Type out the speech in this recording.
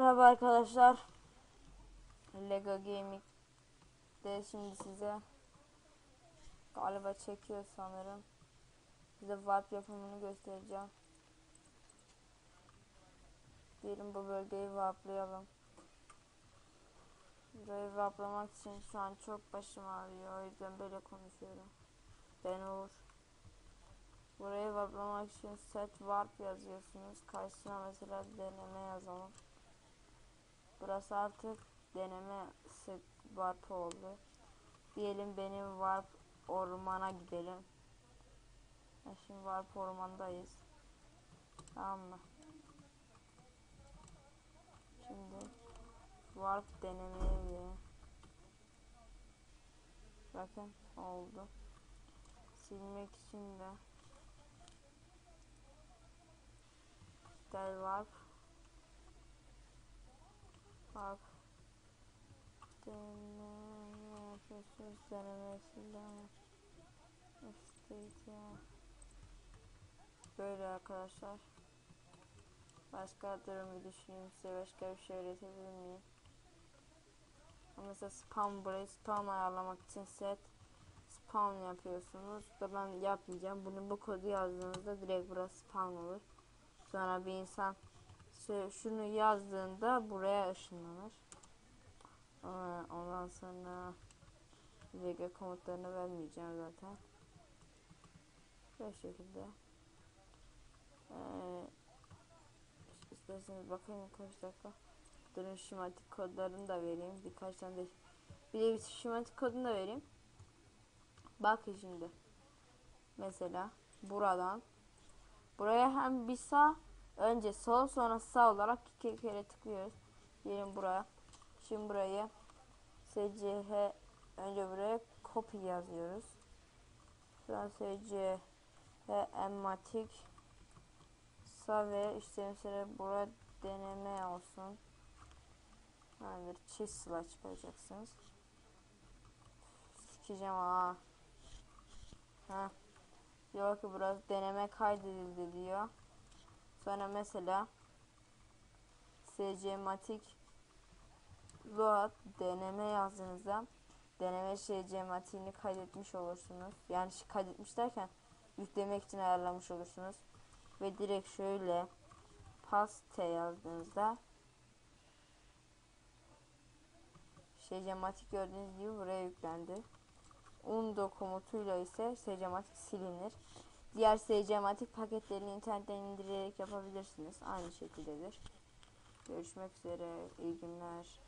arkadaşlar. Lego Gaming'de şimdi size galiba çekiyor sanırım. Size warp yapımını göstereceğim. Diyelim bu bölgeyi warplayalım. Burayı warplamak için şu an çok başım ağrıyor. O yüzden böyle konuşuyorum. Ben Uğur. Burayı warplamak için set warp yazıyorsunuz. Karşısına mesela deneme yazalım. Burası artık deneme warp oldu. Diyelim benim warp ormana gidelim. Ya şimdi warp ormandayız. Tamam mı? Şimdi warp denemeye gidelim. Bakın oldu. Silmek için de del warp warp deneme böyle arkadaşlar. Başka durum bir düşüneyim size. Başka bir şey öğretebilir miyim? Mesela spam burayı spam ayarlamak için set spam yapıyorsunuz da ben yapmayacağım. Bunu bu kodu yazdığınızda direkt burası spam olur. Sonra bir insan şunu yazdığında buraya ışınlanır. Ama ondan sonra VG komutlarını vermeyeceğim zaten. Bu şekilde. Ee, isterseniz bakayım kaç dakika. Durun şematik kodlarını da vereyim. Birkaç tane de bir de şematik kodunu da vereyim. Bakın şimdi. Mesela buradan. Buraya hem bir sağ önce sol sonra sağ olarak iki kere tıklıyoruz. Diyelim buraya. Şimdi buraya SCH önce buraya copy yazıyoruz. Sonra SCH emmatik sağ ve işte mesela burada deneme olsun. Hayır çift sıla çıkaracaksınız sikeceğim ha ha diyor ki burası deneme kaydedildi diyor sonra mesela SCMatik load deneme yazdığınızda deneme SCMatik'ini kaydetmiş olursunuz yani kaydetmiş derken yüklemek için ayarlamış olursunuz ve direkt şöyle paste yazdığınızda Secematik gördüğünüz gibi buraya yüklendi. Undo komutuyla ise Secematik silinir. Diğer Secematik paketlerini internetten indirerek yapabilirsiniz. Aynı şekildedir. Görüşmek üzere. İyi günler.